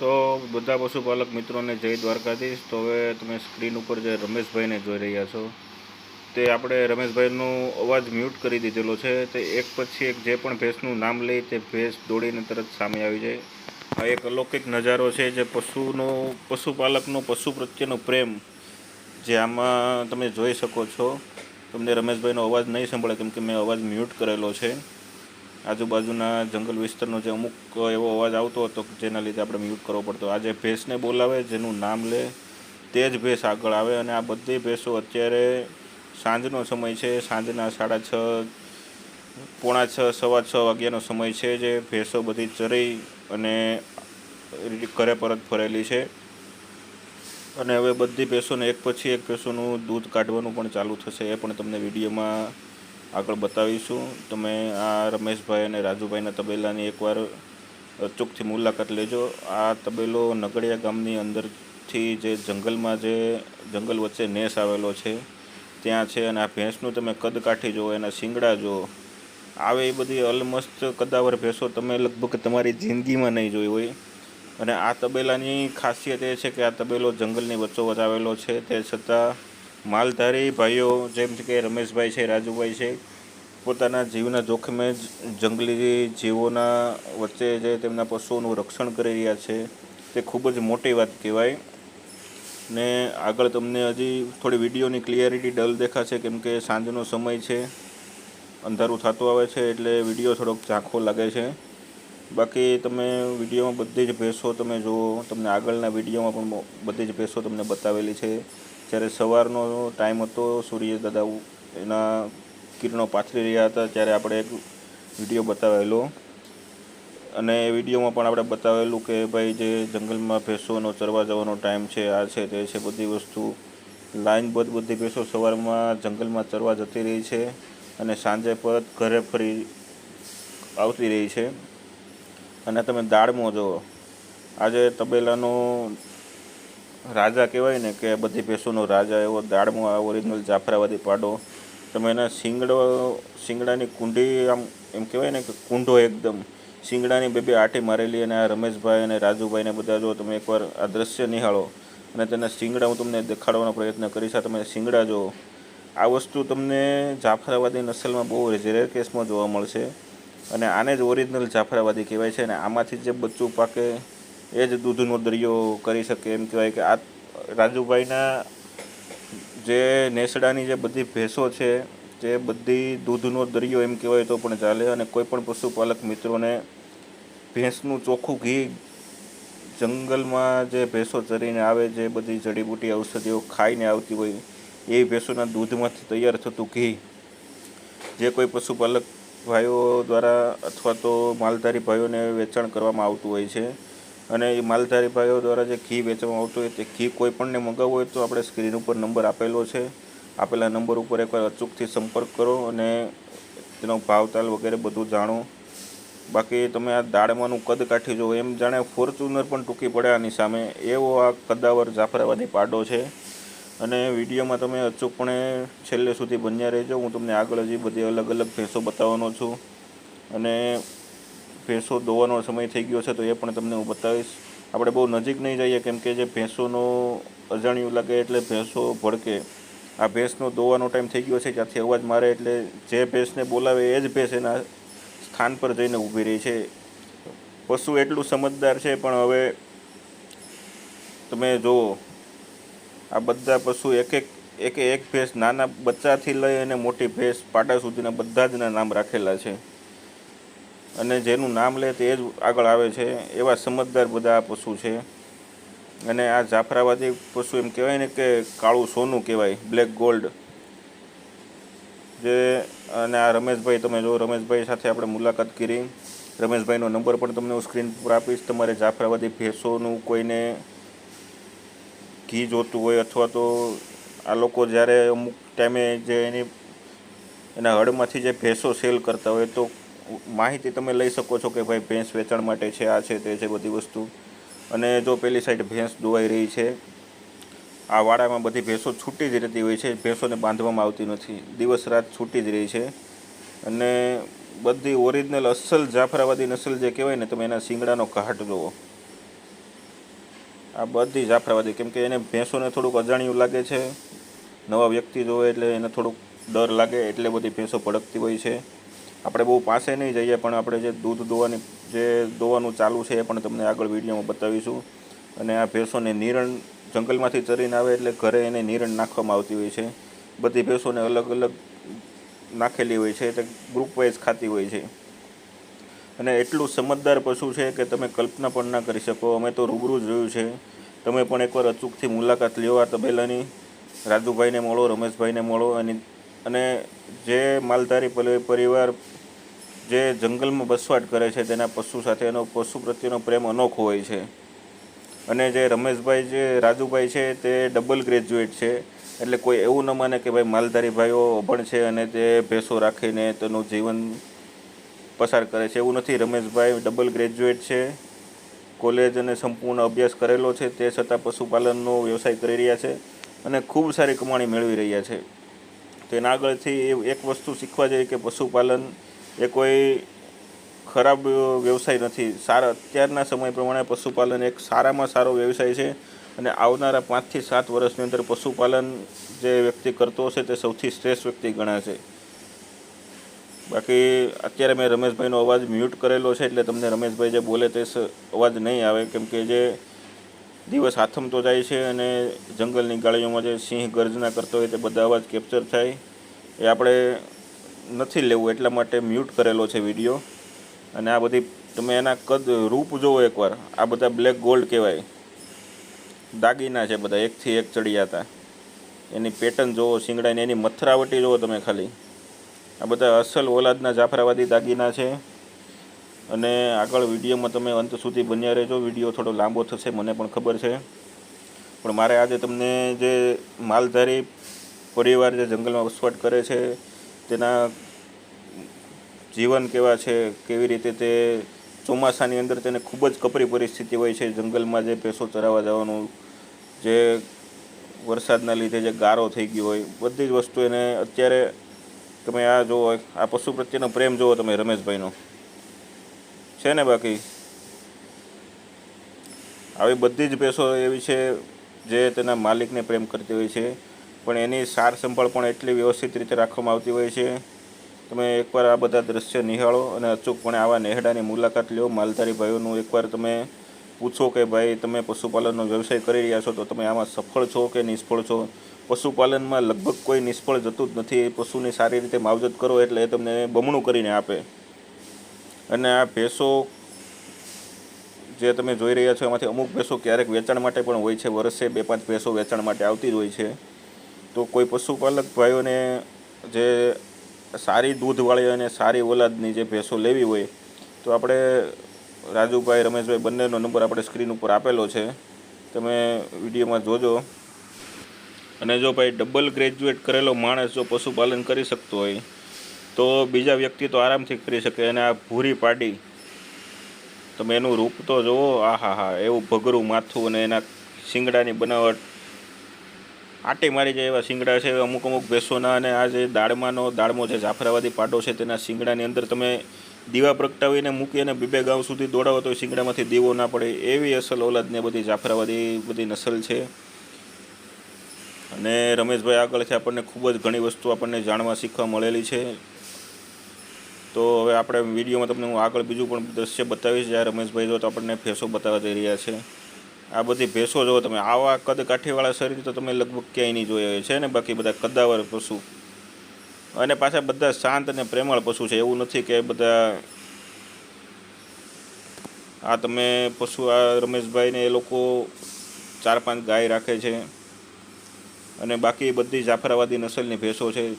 તો બધા પશુપાલક મિત્રોને જય દ્વારકાધીશ. તો હવે તમે સ્ક્રીન ઉપર જે રમેશભાઈને જોઈ રહ્યા છો, તે આપણે રમેશભાઈનો અવાજ મ્યુટ કરી દીધેલો છે. તે એક પછી એક જે પણ ભેંસનું નામ લે તે ભેંસ દોડીને તરત સામે આવી જાય. આ એક અલૌકિક નજારો છે જે પશુનો, પશુપાલકનો, પશુ પ્રત્યેનો પ્રેમ જે આમાં તમે જોઈ શકો છો. તમને રમેશભાઈનો અવાજ નહીં સંભળે કેમ કે મેં અવાજ મ્યુટ કરેલો છે. આજુબાજુના જંગલ વિસ્તારનો જે અમુક એવો અવાજ આવતો હતો જેના લીધે આપણે મ્યુટ કરવો પડતો. આજે ભેંસને બોલાવે, જેનું નામ લે, તે જ ભેંસ આગળ આવે અને આ બધી ભેંસો અત્યારે સાંજનો સમય છે. સાંજના સાડા છ, પોણા છ, સવા છ વાગ્યાનો સમય છે જે ભેંસો બધી ચરી અને ઘરે પરત ફરેલી છે. અને હવે બધી ભેંસોને એક પછી એક ભેંસોનું દૂધ કાઢવાનું પણ ચાલુ થશે. એ પણ તમને વિડીયોમાં આગળ બતાવીશું. તમે આ રમેશભાઈ અને રાજુભાઈના તબેલાની એકવાર અચૂકથી મુલાકાત લેજો. આ તબેલો નગડિયા ગામની અંદરથી જે જંગલમાં જે જંગલ વચ્ચે નેસ આવેલો છે, ત્યાં છે અને આ ભેંસનું તમે કદ કાઠી જુઓ, એના શિંગડા જુઓ. આવે એ બધી અલમસ્ત કદાવર ભેંસો તમે લગભગ તમારી જિંદગીમાં નહીં જોઈ હોય. અને આ તબેલાની ખાસિયત એ છે કે આ તબેલો જંગલની વચ્ચોવચ આવેલો છે. તે છતાં માલધારી ભાઈઓ, જેમ કે રમેશભાઈ છે, રાજુભાઈ છે, પોતાના જીવના જોખમે જ જંગલી જીવોના વચ્ચે જે તેમના પશુઓનું રક્ષણ કરી રહ્યા છે, તે ખૂબ જ મોટી વાત કહેવાય. ને આગળ તમને હજી થોડી વિડીયોની ક્લિયરિટી ડલ દેખાશે, કેમ કે સાંજનો સમય છે, અંધારું થતું આવે છે, એટલે વીડિયો થોડોક ઝાંખો લાગે છે. બાકી તમે વિડીયોમાં બધી જ ભેંસો તમે જુઓ, તમને આગળના વિડીયોમાં પણ બધી જ ભેંસો તમને બતાવેલી છે. જ્યારે સવારનો ટાઈમ હતો, સૂર્ય દાદા એના કિરણો પાથરી રહ્યા હતા, ત્યારે આપણે એક વીડિયો બતાવેલો. અને એ વિડીયોમાં પણ આપણે બતાવેલું કે ભાઈ જે જંગલમાં ભેંસોનો ચરવા જવાનો ટાઈમ છે, આ છે, તે છે, બધી વસ્તુ. લાઇનબદ્ધ બધી ભેંસો સવારમાં જંગલમાં ચરવા જતી રહી છે અને સાંજે પર ઘરે ફરી આવતી રહી છે. અને તમે દાળમો જુઓ. આજે તબેલાનો રાજા કહેવાય ને કે બધી ભેંસોનો રાજા એવો દાળમાં આ ઓરિજિનલ જાફરાવાદી પાડો. તમે એના શિંગડો, શિંગડાની કુંડી આમ, એમ કહેવાય ને કે કુંડો એકદમ. શિંગડાની બે બે આટી મારેલી અને આ રમેશભાઈ અને રાજુભાઈને બધા જો તમે એકવાર આ દ્રશ્ય નિહાળો અને તેના શિંગડા હું તમને દેખાડવાનો પ્રયત્ન કરીશ. આ તમે શિંગડા જો આ વસ્તુ તમને જાફરાવાદી નસલમાં બહુ રેર કેસમાં જોવા મળશે. અને આને જ ઓરિજિનલ જાફરાવાદી કહેવાય છે અને આમાંથી જે બચ્ચું પાકે એ જ દૂધનો દરિયો કરી શકે એમ કહેવાય કે આ રાજુભાઈના જે નેસડાની જે બધી ભેંસો છે તે બધી દૂધનો દરિયો એમ કહેવાય તો પણ ચાલે અને કોઈ પણ પશુપાલક મિત્રોને ભેંસનું ચોખ્ખું ઘી જંગલમાં જે ભેંસો ચરીને આવે, જે બધી જડીબૂટી ઔષધિઓ ખાઈને આવતી હોય, એ ભેંસોના દૂધમાંથી તૈયાર થતું ઘી જે કોઈ પશુપાલક ભાઈઓ દ્વારા અથવા તો માલધારી ભાઈઓને વેચાણ કરવામાં આવતું હોય છે. અને એ માલધારી ભાઈઓ દ્વારા જે ઘી વેચવામાં આવતું હોય તે ઘી કોઈ પણને મગાવવું હોય તો આપણે સ્ક્રીન ઉપર નંબર આપેલો છે. આપેલા નંબર ઉપર એકવાર અચૂકથી સંપર્ક કરો અને તેનો ભાવતાલ વગેરે બધું જાણો. બાકી તમે આ દાડમાનું કદ કાઠી જુઓ એમ જાણે ફોર્ચ્યુનર પણ ટૂંકી પડે આની સામે. એવો આ કદાવર જાફરાવાદી પાડો છે. અને વિડીયોમાં તમે અચૂકપણે છેલ્લે સુધી બન્યા રહેજો. હું તમને આગળ હજી બધી અલગ અલગ ભેંસો બતાવવાનો છું. અને ભેંસો દોવાનો સમય થઈ ગયો છે, તો એ પણ તમને હું બતાવીશ. આપણે બહુ નજીક નહીં જઈએ, કેમ કે જે ભેંસોનો અજાણ્યું લાગે એટલે ભેંસો ભડકે. આ ભેંસનો દોવાનો ટાઈમ થઈ ગયો છે ત્યાંથી અવાજ મારે એટલે જે ભેંસને બોલાવે એ જ ભેંસ એના સ્થાન પર જઈને ઊભી રહી છે. પશુ એટલું સમજદાર છે, પણ હવે તમે જુઓ, આ બધા પશુ એક એક એક એક ભેંસ નાના બચ્ચાથી લઈ અને મોટી ભેંસ પાડા સુધીના બધા જના નામ રાખેલા છે. અને જેનું નામ લે તે જ આગળ આવે છે. એવા સમજદાર બધા આ પશુ છે. અને આ જાફરાવાદી પશુ એમ કહેવાય ને કે કાળું સોનું કહેવાય, બ્લેક ગોલ્ડ. જે, અને આ રમેશભાઈ, તમે જો રમેશભાઈ સાથે આપણે મુલાકાત કરી. રમેશભાઈનો નંબર પણ તમને હું સ્ક્રીન પર આપીશ. તમારે જાફરાવાદી ભેંસોનું કોઈને ઘી જોતું હોય અથવા તો આ લોકો જ્યારે અમુક ટાઈમે જે એની, એના હળમાંથી જે ભેંસો સેલ કરતા હોય તો માહિતી તમે લઈ શકો છો કે ભાઈ ભેંસ વેચાણ માટે છે, આ છે, તે છે બધી વસ્તુ. અને જો પેલી સાઈડ ભેંસ દોવાઈ રહી છે, આ વાડામાં બધી ભેંસો છૂટી જ રહેતી હોય છે, ભેંસોને બાંધવામાં આવતી નથી. દિવસ રાત છૂટી જ રહી છે. અને બધી ઓરિજિનલ અસલ જાફરાવાદી નસલ જે કહેવાય ને, તમે એના શિંગડાનો ઘાટ જુઓ. આ બધી જાફરાવાદી કેમ કે એને ભેંસોને થોડુંક અજાણ્યું લાગે છે. નવા વ્યક્તિ જોવે એટલે એને થોડુંક ડર લાગે, એટલે બધી ભેંસો ભડકતી હોય છે. આપણે બહુ પાસે નહીં જઈએ, પણ આપણે જે દૂધ દોવાની, જે દોવાનું ચાલુ છે એ પણ તમને આગળ વિડીયોમાં બતાવીશું. અને આ ભેંસોને નિરણ જંગલમાંથી ચરીને આવે એટલે ઘરે એને નિરણ નાખવામાં આવતી હોય છે. બધી ભેંસોને અલગ અલગ નાખેલી હોય છે તે ગ્રુપ વાઇઝ ખાતી હોય છે. અને એટલું સમજદાર પશુ છે કે તમે કલ્પના પણ ના કરી શકો. અમે તો રૂબરૂ જોયું છે. તમે પણ એકવાર અચૂકથી મુલાકાત લ્યો આ તબેલાની, રાજુભાઈને મળો, રમેશભાઈને મળો. અને અને જે માલધારી પરી- પરિવાર જે જંગલમાં વસવાટ કરે છે, તેના પશુ સાથે એનો પશુ પ્રત્યેનો પ્રેમ અનોખો હોય છે. અને જે રમેશભાઈ જે, રાજુભાઈ છે, તે ડબલ ગ્રેજ્યુએટ છે. એટલે કોઈ એવું ન માને કે ભાઈ માલધારી ભાઈઓ અભણ છે અને તે ભેંસો રાખીને તેનું જીવન પસાર કરે છે. એવું નથી. રમેશભાઈ ડબલ ગ્રેજ્યુએટ છે. કોલેજ અને સંપૂર્ણ અભ્યાસ કરેલો છે. તે છતાં પશુપાલનનો વ્યવસાય કરી રહ્યા છે અને ખૂબ સારી કમાણી મેળવી રહ્યા છે. તેના આગળથી એ એક વસ્તુ શીખવા જોઈએ કે પશુપાલન એ કોઈ ખરાબ વ્યવસાય નથી. સારા, અત્યારના સમય પ્રમાણે પશુપાલન એક સારામાં સારો વ્યવસાય છે અને આવનારા પાંચથી સાત વર્ષની અંદર પશુપાલન જે વ્યક્તિ કરતો હશે તે સૌથી શ્રેષ્ઠ વ્યક્તિ ગણાશે. બાકી અત્યારે મેં રમેશભાઈનો અવાજ મ્યુટ કરેલો છે એટલે તમને રમેશભાઈ જે બોલે તે અવાજ નહીં આવે. કેમ કે જે દિવસ આથમતો જાય છે અને જંગલની ગાળીઓમાં જે સિંહ ગર્જના કરતો હોય તે બધા અવાજ કેપ્ચર થાય. એ આપણે નથી લેવું એટલા માટે મ્યુટ કરેલો છે વીડિયો અને આ બધી તમે એના કદ, રૂપ જુઓ એકવાર. આ બધા બ્લેક ગોલ્ડ કહેવાય. દાગીના છે બધા, એકથી એક ચડિયા હતા. એની પેટર્ન જુઓ શિંગડાની, એની મથરાવટી જુઓ તમે ખાલી. આ બધા અસલ ઓલાદના જાફરાવાદી દાગીના છે. અને આગળ વિડીયોમાં તમે અંત સુધી બન્યા રહેજો. વીડિયો થોડો લાંબો થશે, મને પણ ખબર છે. પણ મારે આજે તમને જે માલધારી પરિવાર જે જંગલમાં વસવાટ કરે છે તેના જીવન કેવા છે, કેવી રીતે તે ચોમાસાની અંદર તેને ખૂબ જ કપરી પરિસ્થિતિ હોય છે, જંગલમાં જે ભેંસો ચરાવવા જવાનું, જે વરસાદના લીધે જે ગારો થઈ ગયો હોય, બધી જ વસ્તુ એને અત્યારે તમે આ જુઓ, આ પશુ પ્રત્યેનો પ્રેમ જુઓ તમે રમેશભાઈનો. છે ને બાકી? આવી બધી જ ભેંસો એવી છે જે તેના માલિકને પ્રેમ કરતી હોય છે. પણ એની સાર સંભાળ પણ એટલી વ્યવસ્થિત રીતે રાખવામાં આવતી હોય છે. તમે એકવાર આ બધા દ્રશ્ય નિહાળો અને અચૂકપણે આવા નેહડાની મુલાકાત લ્યો માલધારી ભાઈઓનું એકવાર તમે પૂછો કે ભાઈ, તમે પશુપાલનનો વ્યવસાય કરી રહ્યા છો તો તમે આમાં સફળ છો કે નિષ્ફળ છો? પશુપાલનમાં લગભગ કોઈ નિષ્ફળ જતું જ નથી. પશુની સારી રીતે માવજત કરો એટલે એ તમને બમણું કરીને આપે. અને આ ભેંસો જે તમે જોઈ રહ્યા છો, એમાંથી અમુક ભેંસો ક્યારેક વેચાણ માટે પણ હોય છે. વર્ષે બે પાંચ ભેંસો વેચાણ માટે આવતી જ હોય છે. તો કોઈ પશુપાલક ભાઈઓને જે સારી દૂધવાળી અને સારી ઓલાદની જે ભેંસો લેવી હોય, તો આપણે રાજુભાઈ, રમેશભાઈ બંનેનો નંબર આપણે સ્ક્રીન ઉપર આપેલો છે. તમે વિડીયોમાં જોજો. અને જો ભાઈ ડબલ ગ્રેજ્યુએટ કરેલો માણસ જો પશુપાલન કરી શકતો હોય, તો બીજા વ્યક્તિ તો આરામથી કરી શકે અને આ ભૂરી પાડી. તમે એનું રૂપ તો જુઓ આ હા હા એવું ભગરું માથું અને એના શિંગડાની બનાવટ આટી મારી જાય એવા શિંગડા છે, અમુક અમુક ભેંસોના અને આ જે દાળમાનો દાળમો જે જાફરાવાદી પાટો છે, તેના શિંગડાની અંદર તમે દીવા પ્રગટાવીને મૂકી અને બીબે ગામ સુધી દોડાવો તો શિંગડામાંથી દીવો ના પડે, એવી અસલ ઓલાદને બધી જાફરાવાદી બધી નસલ છે. અને રમેશભાઈ આગળથી આપણને ખૂબ જ ઘણી વસ્તુ આપણને જાણવા શીખવા મળેલી છે. તો હવે આપણે વિડીયોમાં તમને હું આગળ બીજું પણ દ્રશ્ય બતાવીશ, જ્યાં રમેશભાઈ જો તો આપણને ફેસો બતાવવા જઈ રહ્યા છે. આ બધી ભેંસો જો તમે, આવા કદ કાઠીવાળા શરીર તો તમે લગભગ ક્યાંય નહીં જોયા છે ને? બાકી બધા કદાવર પશુ. અને પાછા બધા શાંત અને પ્રેમળ પશુ છે. એવું નથી કે બધા આ તમે પશુ, આ રમેશભાઈને એ લોકો ચાર પાંચ ગાય રાખે છે અને બાકી બધી જાફરાવાદી નસલની ભેંસો છે.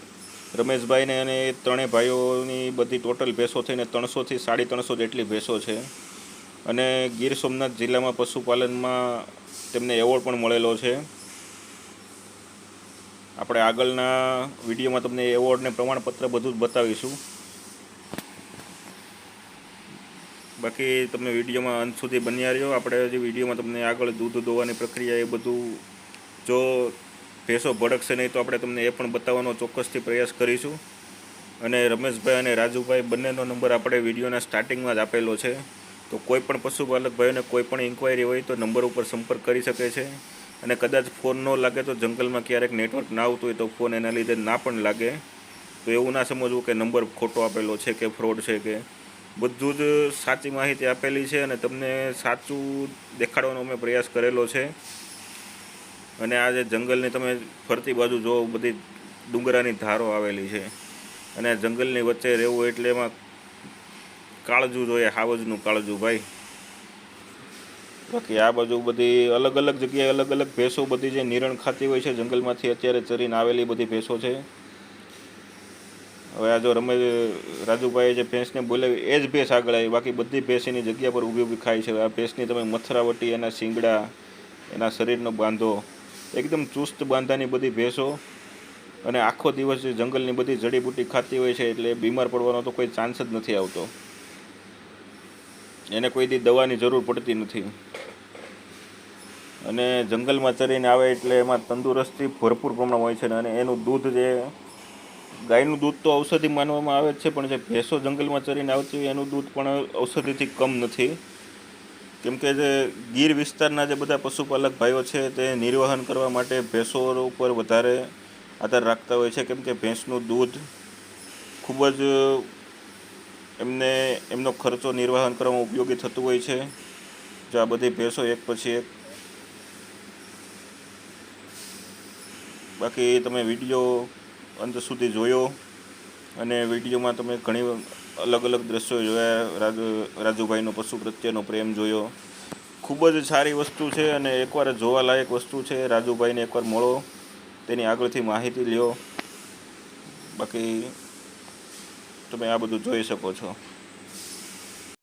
રમેશભાઈને અને એ ત્રણેય ભાઈઓની બધી ટોટલ ભેંસો થઈને ત્રણસોથી સાડી ત્રણસો જેટલી ભેંસો છે. અને ગીર સોમનાથ જિલ્લામાં પશુપાલનમાં તેમને એવોર્ડ પણ મળેલો છે. આપણે આગળના વિડીયોમાં તમને એવોર્ડને પ્રમાણપત્ર બધું જ બતાવીશું. બાકી તમે વિડીયોમાં અંત સુધી બન્યા રહ્યો. આપણે જે વિડીયોમાં તમને આગળ દૂધ દોવાની પ્રક્રિયા એ બધું જો ભેંસો ભડકશે નહીં તો આપણે તમને એ પણ બતાવવાનો ચોક્કસથી પ્રયાસ કરીશું. અને રમેશભાઈ અને રાજુભાઈ બંનેનો નંબર આપણે વિડીયોના સ્ટાર્ટિંગમાં જ આપેલો છે. તો કોઈ પણ પશુપાલક ભાઈઓને કોઈ પણ ઇન્ક્વાયરી હોય તો નંબર ઉપર સંપર્ક કરી શકે છે. અને કદાચ ફોન ન લાગે તો જંગલમાં ક્યારેક નેટવર્ક ના આવતું હોય તો ફોન એના લીધે ના પણ લાગે. તો એવું ના સમજવું કે નંબર ખોટો આપેલો છે કે ફ્રોડ છે કે. બધું જ સાચી માહિતી આપેલી છે અને તમને સાચું દેખાડવાનો અમે પ્રયાસ કરેલો છે. અને આ જે જંગલની તમે ફરતી બાજુ જોવો બધી ડુંગરાની ધારો આવેલી છે. અને જંગલની વચ્ચે રહેવું એટલે એમાં કાળજું જોઈએ, હાવજનું કાળજું ભાઈ. બાકી આ બાજુ બધી અલગ અલગ જગ્યાએ અલગ અલગ ભેંસો બધી જે નિરણ ખાતી હોય છે, જંગલમાંથી અત્યારે ચરીને આવેલી બધી ભેંસો છે. હવે આ જો રમેશ, રાજુભાઈએ જે ભેંસને બોલાવી, એ જ ભેંસ આગળ આવી, બાકી બધી ભેંસ એની જગ્યા પર ઊભી ઊભી ખાય છે. આ ભેંસની તમે મથરાવટી, એના શિંગડા, એના શરીરનો બાંધો, એકદમ ચુસ્ત બાંધાની બધી ભેંસો. અને આખો દિવસ જંગલની બધી જડીબુટી ખાતી હોય છે, એટલે બીમાર પડવાનો તો કોઈ ચાન્સ જ નથી આવતો. એને કોઈ દી દવાની જરૂર પડતી નથી. અને જંગલમાં ચરીને આવે એટલે એમાં તંદુરસ્તી ભરપૂર પ્રમાણમાં હોય છે અને એનું દૂધ જે ગાયનું દૂધ તો ઔષધિ માનવામાં આવે છે, પણ જે ભેંસો જંગલમાં ચરીને આવતી હોય એનું દૂધ પણ ઔષધિથી કમ નથી. કેમ કે જે ગીર વિસ્તારના જે બધા પશુપાલક ભાઈઓ છે તે નિર્વહન કરવા માટે ભેંસો ઉપર વધારે આધાર રાખતા હોય છે. કેમ કે ભેંસનું દૂધ ખૂબ જ એમને, એમનો ખર્ચો નિર્વાહન કરવામાં ઉપયોગી થતું હોય છે. જો આ બધી ભેંસો એક પછી એક. બાકી તમે વીડિયો અંત સુધી જોયો અને વિડીયોમાં તમે ઘણી અલગ અલગ દ્રશ્યો જોયા, રાજુ, રાજુભાઈનો પશુ પ્રત્યેનો પ્રેમ જોયો. ખૂબ જ સારી વસ્તુ છે અને એકવાર જોવાલાયક વસ્તુ છે. રાજુભાઈને એકવાર મળો, તેની આગળથી માહિતી લ્યો. બાકી તમે આ બધું જોઈ શકો છો.